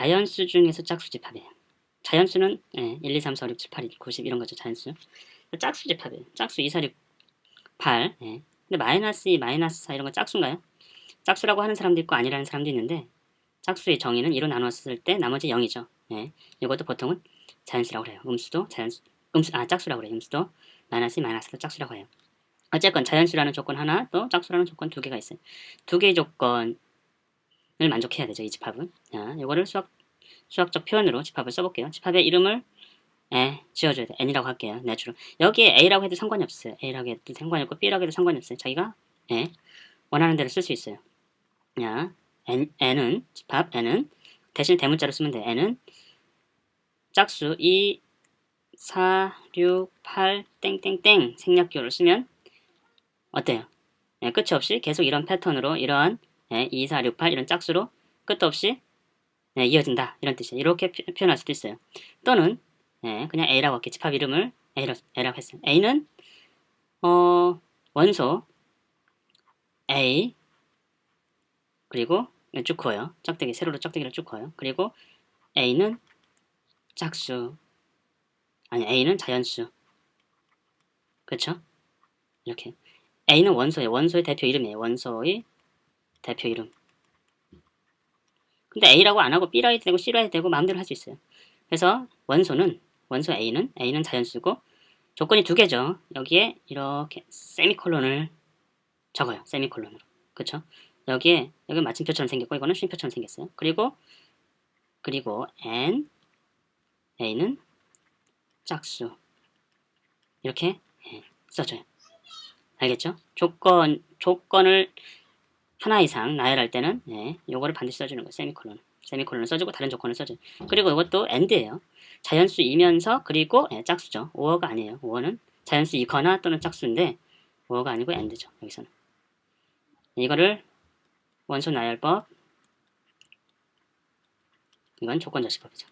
자연수 중에서 짝수 집합이에요. 자연수는 예, 1, 2, 3, 4, 5, 6, 7, 8, 90 이런 거죠. 자연수. 짝수 집합이에요. 짝수 2, 4, 6, 8. 예. 근데 마이너스 2, 마이너스 4 이런 거 짝수인가요? 짝수라고 하는 사람도 있고 아니라는 사람도 있는데 짝수의 정의는 2로 나누었을 때 나머지 0이죠. 예. 이것도 보통은 자연수라고 해요. 음수도 자연수, 음수, 아, 짝수라고 그래요. 음수도 마이너스 2, 마이너스도 짝수라고 해요. 어쨌건 자연수라는 조건 하나, 또 짝수라는 조건 두 개가 있어요. 두 개의 조건을 만족해야 되죠. 이 집합은. 자, 이거를 수학, 수학적 표현으로 집합을 써볼게요. 집합의 이름을 에, 지어줘야 돼. n이라고 할게요. 내주로. 여기에 a라고 해도 상관이 없어요. a라고 해도 상관이 없고 b라고 해도 상관이 없어요. 자기가 예, 원하는 대로 쓸 수 있어요. 야, n, n은 집합 n은 대신 대문자로 쓰면 돼. n은 짝수 2, 4, 6, 8, 땡땡땡 생략기호를 쓰면 어때요? 예, 끝이 없이 계속 이런 패턴으로 이런 예, 2, 4, 6, 8 이런 짝수로 끝도 없이 예, 이어진다 이런 뜻이에요. 이렇게 표- 표현할 수도 있어요. 또는 예, 그냥 A라고 할게 집합 이름을 A로, A라고 했어요. A는 어, 원소 A 그리고 쭉 그어요. 짝대기 세로로 짝대기를 쭉 그어요. 그리고 A는 짝수 아니 A는 자연수 그렇죠? 이렇게 A는 원소예요. 원소의 대표 이름이에요. 원소의 대표 이름. 근데 A라고 안 하고 B라 해도 되고 C라 해도 되고 마음대로 할 수 있어요. 그래서 원소는 원소 A는 A는 자연수고 조건이 두 개죠. 여기에 이렇게 세미콜론을 적어요. 세미콜론으로. 그쵸? 여기에 여기 마침표처럼 생겼고 이거는 쉼표처럼 생겼어요. 그리고 그리고 N A는 짝수 이렇게 예, 써줘요. 알겠죠? 조건 조건을 하나 이상 나열할 때는 예, 요거를 반드시 써주는 거예요. 세미콜론. 세미콜론을 써주고 다른 조건을 써줘요. 그리고 이것도 AND예요. 자연수이면서 그리고 예, 짝수죠. 5어가 아니에요. 5어는 자연수이거나 또는 짝수인데 5어가 아니고 AND죠. 여기서는. 이거를 원소 나열법 이건 조건자식법이죠.